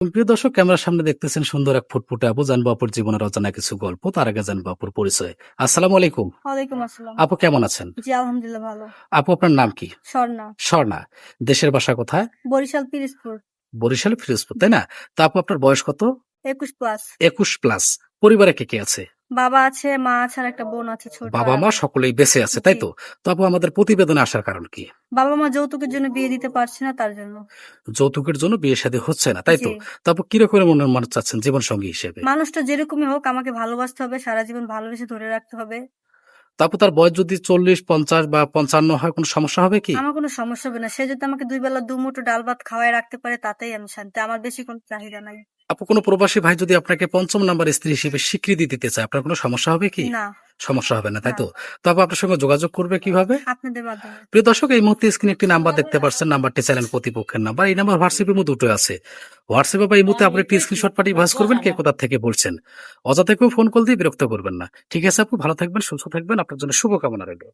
প্রিয় দর্শক ক্যামেরার সামনে দেখতেছেন সুন্দর এক ফুটফুটে আপু জানব আপুর জীবনের অজানা কিছু গল্প তার আগে জানব আপুর পরিচয়। আসসালামু আলাইকুম। ওয়ালাইকুম আসসালাম। আপু কেমন আছেন? জি আলহামদুলিল্লাহ ভালো। আপু আপনার নাম কি? স্বর্ণা। স্বর্ণা। দেশের বাসা কোথায়? বরিশাল পিরিজপুর। বরিশাল ফিরোজপুর তাই না? তা আপু আপনার বয়স কত? একুশ প্লাস। একুশ প্লাস। পরিবারে কে কে আছে? বাবা আছে মা আছে আর একটা বোন আছে ছোট। বাবা মা সকলেই বেঁচে আছে তাই তো? তো আপু আমাদের প্রতিবেদনে আসার কারণ কি? বাবা মা যৌতুকের জন্য বিয়ে দিতে পারছে না তার জন্য। যৌতুকের জন্য বিয়ে শাদী হচ্ছে না তাই তো। তারপর কীরকম মনে মানুষ চাচ্ছেন জীবন সঙ্গী হিসেবে? মানুষটা যেরকমই হোক আমাকে ভালোবাসতে হবে সারা জীবন ভালোবেসে ধরে রাখতে হবে। তারপর তার বয়স যদি চল্লিশ পঞ্চাশ বা পঞ্চান্ন হয় কোনো সমস্যা হবে কি? আমার কোনো সমস্যা হবে না। সে যদি আমাকে দুই বেলা দু মুঠো ডাল ভাত খাওয়াই রাখতে পারে তাতেই আমি শান্তি। আমার বেশি কোনো চাহিদা নাই। আপু কোনো প্রবাসী ভাই যদি আপনাকে পঞ্চম নাম্বার স্ত্রী হিসেবে স্বীকৃতি দিতে চায় আপনার কোনো সমস্যা হবে কি? না। সমস্যা হবে না তাই তো? তবে আপনার সঙ্গে যোগাযোগ করবে কীভাবে? প্রিয় দর্শক এই মুহূর্তে স্ক্রিনে একটি নাম্বার দেখতে পাচ্ছেন নাম্বারটি চ্যানেল প্রতিপক্ষের নাম্বার এই নাম্বার হোয়াটসঅ্যাপের মধ্যে দুটো আছে। হোয়াটসঅ্যাপে বা এই মুহূর্তে আপনি একটি স্ক্রিনশট পাঠিয়ে ভয়েস করবেন কে কোথা থেকে বলছেন? অযথা কেউ ফোন কল দিয়ে বিরক্ত করবেন না। ঠিক আছে আপু ভালো থাকবেন সুস্থ থাকবেন আপনার জন্য শুভকামনা রইল।